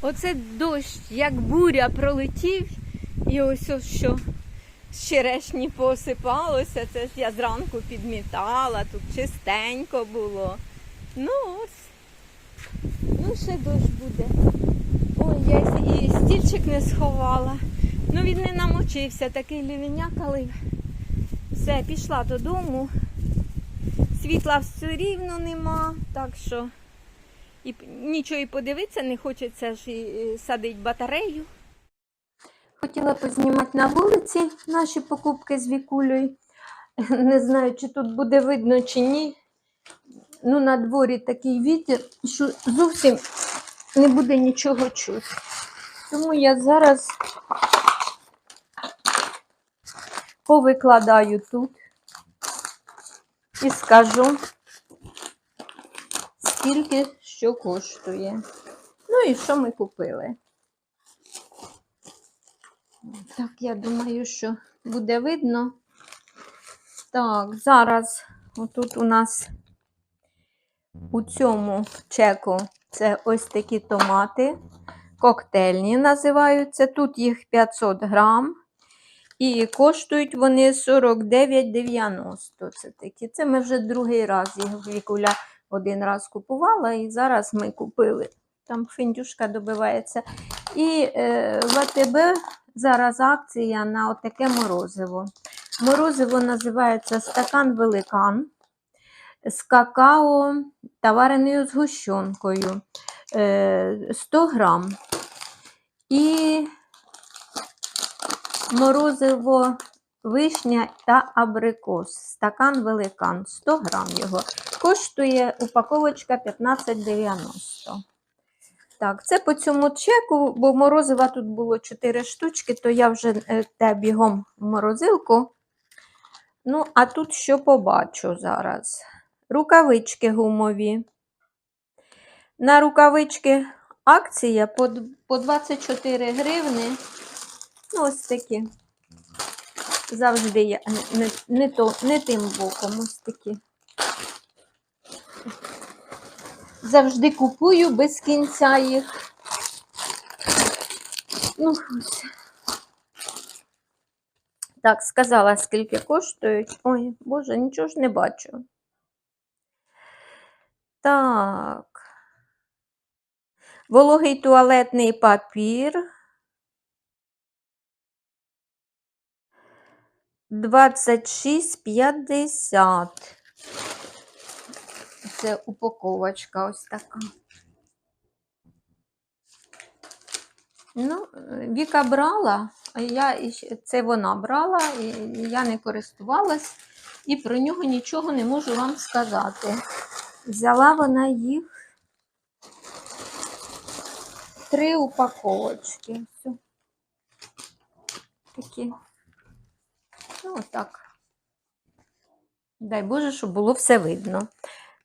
Оце дощ, як буря пролетів, і ось ось що з черешні посипалося. Це ж я зранку підмітала, тут чистенько було. Ну ось. Ну, ще дощ буде. Ой, я і стільчик не сховала. Ну він не намочився, такий лівенякалий. Все, пішла додому. Світла все рівно нема, так що і нічого і подивитися не хочеться ж і садить батарею. Хотіла познімати на вулиці наші покупки з Вікулею. Не знаю, чи тут буде видно, чи ні. Ну, на дворі такий вітер, що зовсім не буде нічого чути. Тому я зараз повикладаю тут і скажу, скільки що коштує. Ну і що ми купили. Так, я думаю, що буде видно. Так, зараз отут у нас у цьому чеку це ось такі томати. Коктейльні називаються. Тут їх 500 грам. І коштують вони 49,90. Це такі. Це ми вже другий раз їх вікуля один раз купувала, і зараз ми купили. Там фіндюшка добивається. І е, в зараз акція на отаке морозиво. Морозиво називається стакан великан з какао та вареною згущенкою. Е, 100 грам. І морозиво вишня та абрикос. Стакан великан. 100 грам його. Коштує упаковочка 15,90. Так, це по цьому чеку, бо морозива тут було 4 штучки, то я вже е, те бігом в морозилку. Ну, а тут що побачу зараз. Рукавички гумові. На рукавички акція по, по 24 гривни. Ну, ось такі. Завжди я не, не, то, не тим боком, ось такі. Завжди купую без кінця їх. Ну, ось. Так, сказала, скільки коштують. Ой, Боже, нічого ж не бачу. Так. Вологий туалетний папір. 26,50. Це упаковочка ось така. Ну, Віка брала, а я це вона брала, я не користувалась, і про нього нічого не можу вам сказати. Взяла вона їх три упаковочки. Такі. Ну, отак. Дай Боже, щоб було все видно.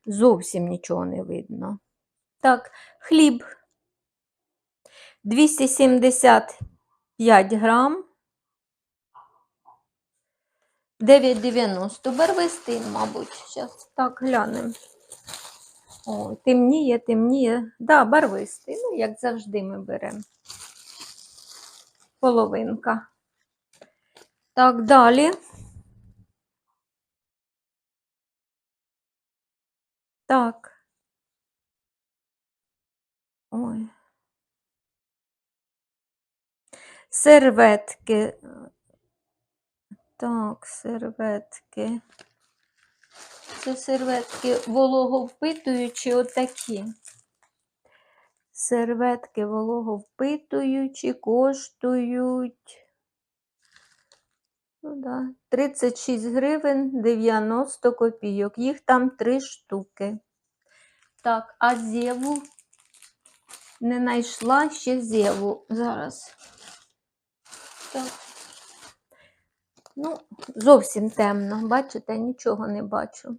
Зовсім нічого не видно. Так, хліб 275 грам. 9,90. Барвистий, мабуть. Зараз так глянемо. О, темніє, темніє. Да, барвистий. Ну, як завжди ми беремо. Половинка. Так, далі. Так. Ой. Серветки. Так, серветки. Це серветки вологовпитуючі отакі. Серветки вологовпитуючі коштують. Ну, да, 36 гривень 90 копійок. Їх там три штуки. Так, а зєву не знайшла ще зєву зараз. Так. Ну, зовсім темно, бачите, нічого не бачу.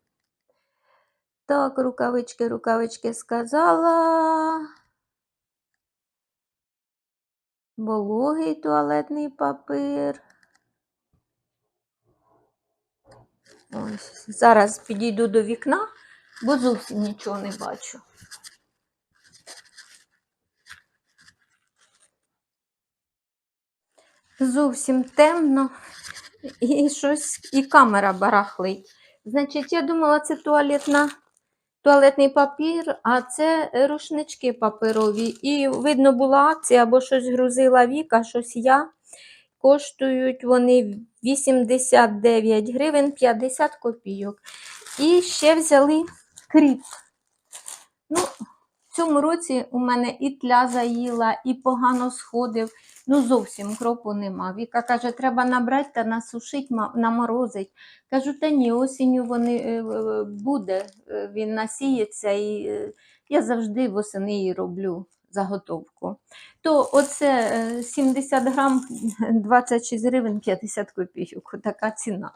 Так, рукавички, рукавички сказала. Вологий туалетний папір. Ось. Зараз підійду до вікна, бо зовсім нічого не бачу. Зовсім темно і щось, і камера барахлить. Значить, я думала, це туалетна, туалетний папір, а це рушнички паперові. І видно, була акція або щось грузила Віка, щось я. Коштують вони 89 гривень 50 копійок. І ще взяли кріп. Ну, в цьому році у мене і тля заїла, і погано сходив. Ну, зовсім кропу нема. Віка каже, треба набрати та насушити, наморозить. Кажу, та ні, осінню вони е, е, буде, е, він насіється, і я завжди восени її роблю заготовку. То оце е, 70 грам 26 гривень 50 копійок. Така ціна.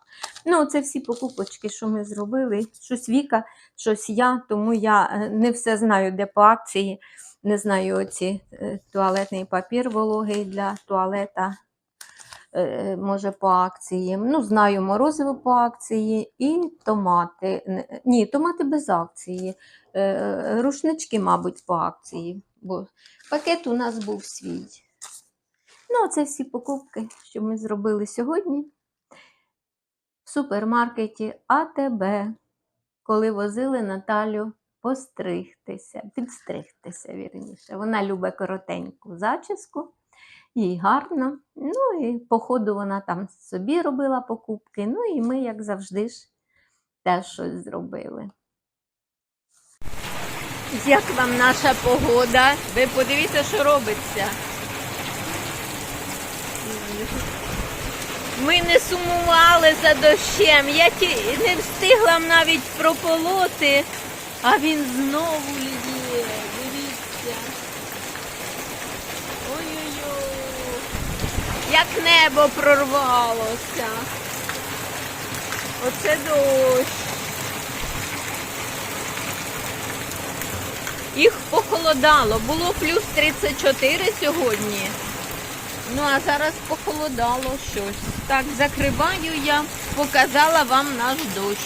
Ну, це всі покупочки, що ми зробили. Щось Віка, щось я, тому я е, не все знаю, де по акції. Не знаю, оці е, туалетний папір вологий для туалета. е, Може, по акції. Ну, знаю морозиво по акції і томати. Ні, томати без акції. Е, Рушнички, мабуть, по акції. Бо пакет у нас був свій. Ну, це всі покупки, що ми зробили сьогодні в супермаркеті АТБ, коли возили Наталю постригтися, підстригтися, вірніше. Вона любить коротеньку зачіску, їй гарно. Ну і по ходу вона там собі робила покупки. Ну і ми, як завжди, ж теж щось зробили. Як вам наша погода? Ви подивіться, що робиться. Ми не сумували за дощем. Я ті... не встигла навіть прополоти, а він знову ліє. Дивіться. Ой-ой-ой. Як небо прорвалося. Оце дощ. Їх похолодало. Було плюс 34 сьогодні. Ну, а зараз похолодало щось. Так, закриваю я, показала вам наш дощ.